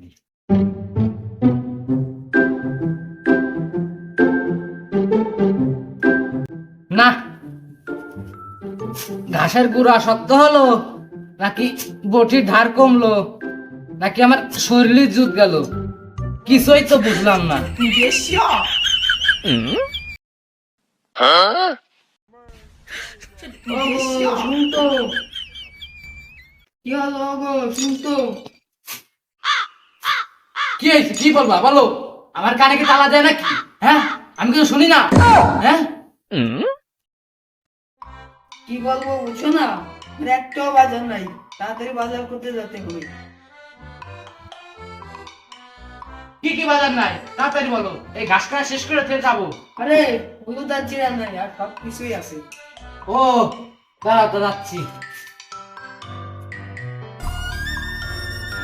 জানি না ঘাসের গুড়া শক্ত হলো নাকি বটির ধার কমলো নাকি আমার শরীরে জুত গেল? কিছুই তো বুঝলাম না। কি হলো শুনতো? কি হয়েছে? কি বলবা? বলো। আমার কানে কি তালা দেয় নাকি? হ্যাঁ? আমি কিছু শুনি না। হ্যাঁ? কি বলব বুঝছ না? আমার একটাও বাজার নাই। তাড়াতাড়ি বাজার করতে যেতে হবে। কি কি বাজার নাই? তাড়াতাড়ি বলো। এই ঘাস কাটা শেষ করে ফের যাব। আরে হলুদ আর জিরা নাই। আর সব কিছুই আছে। ও দাঁড়াও তো যাচ্ছি।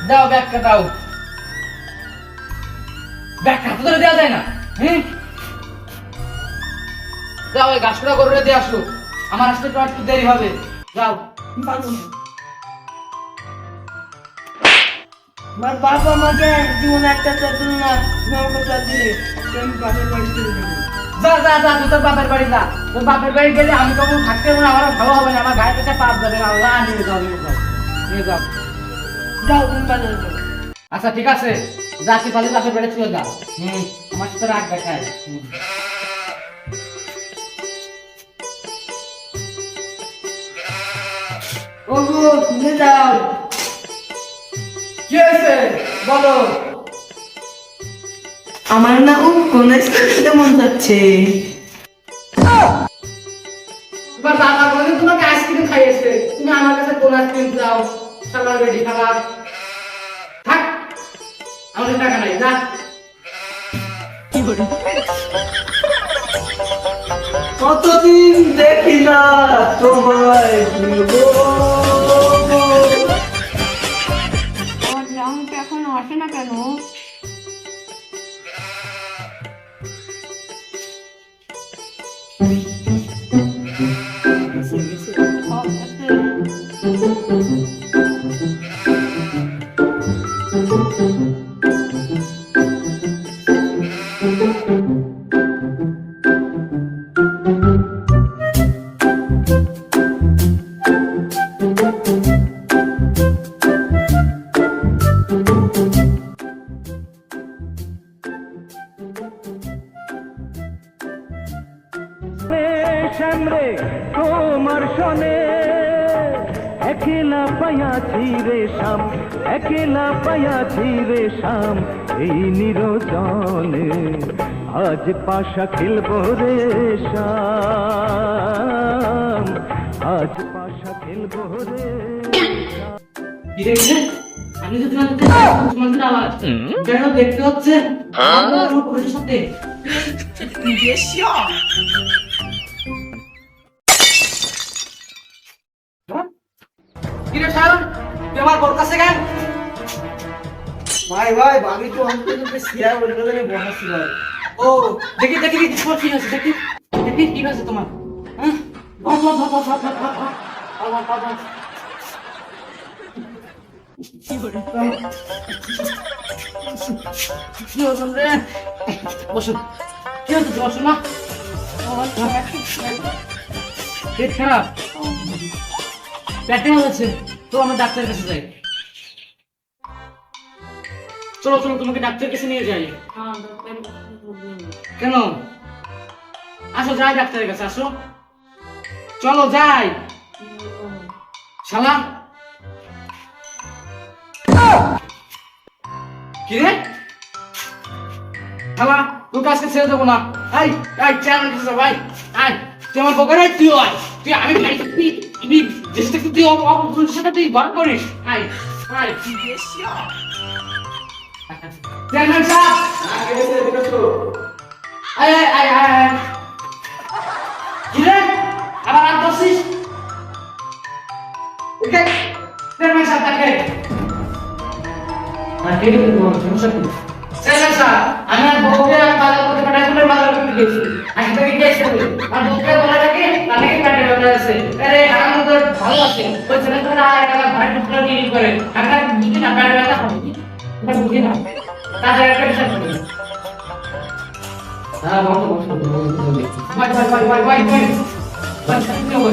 দাও ব্যাগটা দাও। ব্যাগটা হাতে ধরে দেওয়া যায় না হ্যাঁ? যাও ওই গাছটা করে দিয়ে আসো আমার আসতে তো একটু দেরি হবে। যাও। পারব না আমার বাবা আমাকে জীবনে একটা চার দিল না তুমি আমাকে চার দিলে আমি বাপের বাড়ি চলে যাব। যা যা যা তোর বাপের বাড়ি যা। তোর বাপের বাড়ি গেলে আমি কখন থাকতে পারব না আমার ভালো হবে না আমার গায়ে কাছে পাপ যাবে না আল্লাহ নিয়ে যাও নিয়ে যাও নিয়ে যাও। যাও তুমি বাজারে যাও। আচ্ছা ঠিক আছে। যাচ্ছি তাহলে বাপের বাড়ি চলে যাও হুম আমার সাথে রাগ দেখায়। ওগো শুনে যাও। কি হয়েছে? বলো। আমার না ও কোন মন যাচ্ছে। বলে তোমাকে আইসক্রিম খাইয়েছে। তুমি আমার কাছে কোন আইসক্রিম দাও। সালার রেডি খাবার আমাদের টাকা নাই যা। কতদিন দেখি না তোমায় আসে না কেন? শ্যামরে তোমার সনে একলা পাইয়াছি রে শ্যাম একেলা পায়াছি রে শাম এই নিরজনে। আজ পাশা খেলব রে শাম। আজ পাশা খেলব রে আমি তো দেখতে হচ্ছে। আমার সাথে কিরে তোমার কাছে গেল ভাই ভাই, ভাবি তো অন্তত বলে বলে বসাচ্ছিল ও, দেখি দেখি দেখি কি দেখি দেখি, কি হয়েছে তোমার? হ্যাঁ? কি রে? পেট খারাপ। পেটে তো আমরা ডাক্তারের কাছে যাই। চলো চলো, তোমাকে ডাক্তার কাছে নিয়ে যাই। কেন? আসো, যাই ডাক্তারের কাছে, আসো। চলো, যাই। সালাম কিরে ছেড়ে দেবো না। আই আই আই তুই আমার বকার আই তুই তুই, আমি আমি দেশ থেকে তুই অপরাধ সেটা তুই বার করিস। আই আই চেয়ারম্যান সাহেব আয় তাকে আমি আর গেছি আজকে থেকে গেছে আর বউকে বলা তাকে কাটে আছে ভালো আছে ওই ছেলেটা আর একটা করে একটা দুদিন আবার ব্যথা হবে এটা বুঝি না তাদের একটা বিচার করি হ্যাঁ বসো বসো ভাই ভাই ভাই ভাই ভাই ভাই ভাই কি হবে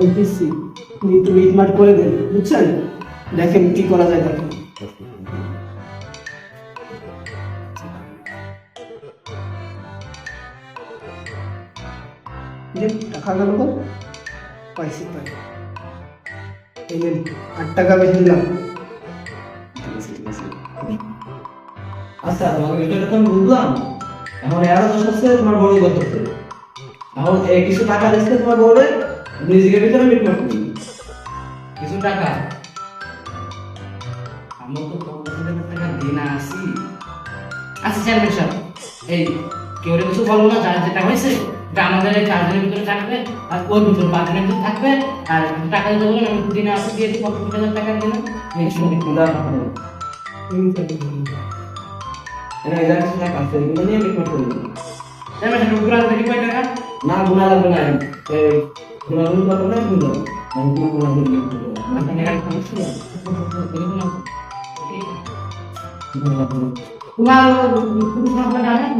বুঝতেছি তুমি একটু মিটমাট করে দেন বুঝছেন? দেখেন কি করা যায় দেখেন টাকা গেল তো পাইছি পাই এই নেন, আট টাকা বেশি দিলাম। আচ্ছা তোমাকে বিষয়টা তো আমি বুঝলাম। এখন এরা দোষ হচ্ছে তোমার বড় করতেছে এখন কিছু টাকা দিচ্ছে তোমার বউরে? নিজেকে ভিতরে মিটমাট করবি কিছু টাকা। আমার তো পঞ্চাশ হাজার টাকা দিন আসি। আচ্ছা চেয়ারম্যান সাহেব এই কেউ কিছু বলব না যার যেটা হয়েছে এটা আমাদের এই চারজনের ভিতরে থাকবে আর ওর ভিতরে পাঁচজনের ভিতরে থাকবে আর টাকা দিতে বলুন আমি দিনে আসে দিয়ে দিই পঞ্চাশ হাজার টাকা দিলাম এই শুনে তোমরা এখানে এরা কিছু টাকা আছে এগুলো নিয়ে মিটমাট করবি চেয়ারম্যান সাহেব উপরে দেখি কয় টাকা না গুণা লাগবে না এই গুণা গুণ করব না গুণ আমি তোমার গুণা গুণ করব আপনার এখানে সমস্যা নেই। গুণা গুণ তোমার পুরুষ সংখ্যা জানেন